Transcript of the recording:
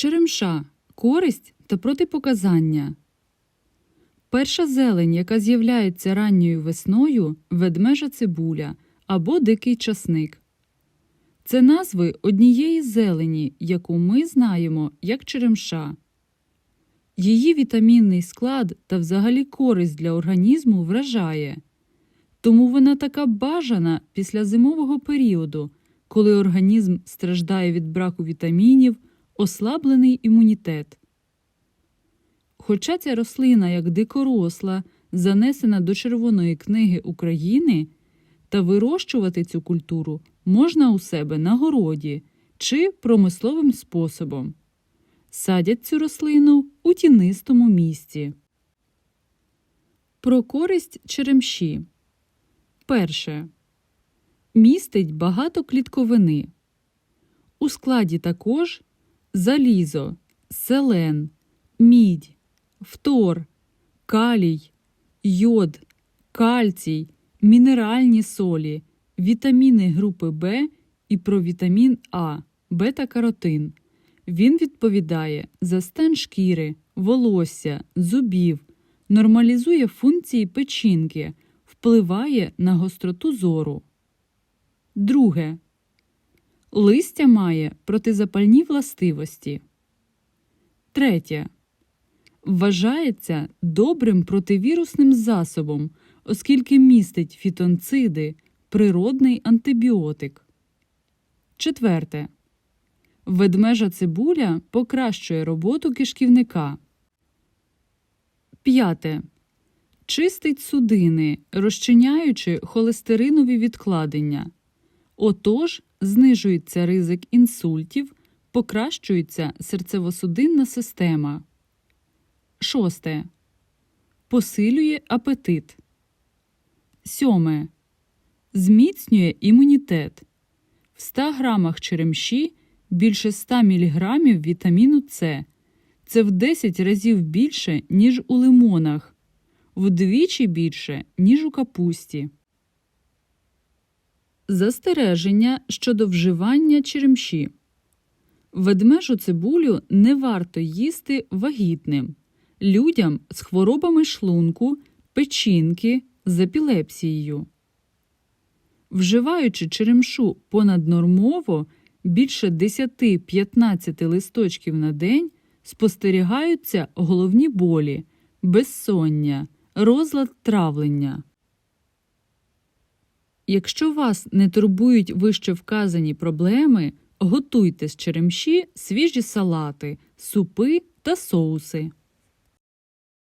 Черемша користь та протипоказання. Перша зелень, яка з'являється ранньою весною, ведмежа цибуля або дикий часник. Це назви однієї зелені, яку ми знаємо як черемша. Її вітамінний склад та взагалі користь для організму вражає. Тому вона така бажана після зимового періоду, коли організм страждає від браку вітамінів, ослаблений імунітет. Хоча ця рослина як дикоросла занесена до Червоної книги України, та вирощувати цю культуру можна у себе на городі чи промисловим способом. Садять цю рослину у тінистому місці. Про користь черемші. Перше. Містить багато клітковини. У складі також залізо, селен, мідь, фтор, калій, йод, кальцій, мінеральні солі, вітаміни групи В і провітамін А, бета-каротин. Він відповідає за стан шкіри, волосся, зубів, нормалізує функції печінки, впливає на гостроту зору. Друге. Листя має протизапальні властивості. Третє. Вважається добрим противірусним засобом, оскільки містить фітонциди, природний антибіотик. Четверте. Ведмежа цибуля покращує роботу кишківника. П'яте. Чистить судини, розчиняючи холестеринові відкладення. Отож, знижується ризик інсультів, покращується серцево-судинна система. Шосте. Посилює апетит. Сьоме. Зміцнює імунітет. В 100 грамах черемші більше 100 мг вітаміну С. Це в 10 разів більше, ніж у лимонах, вдвічі більше, ніж у капусті. Застереження щодо вживання черемші. Ведмежу цибулю не варто їсти вагітним, людям з хворобами шлунку, печінки, з епілепсією. Вживаючи черемшу понаднормово більше 10-15 листочків на день, спостерігаються головні болі, безсоння, розлад травлення. Якщо вас не турбують вище вказані проблеми, готуйте з черемші свіжі салати, супи та соуси.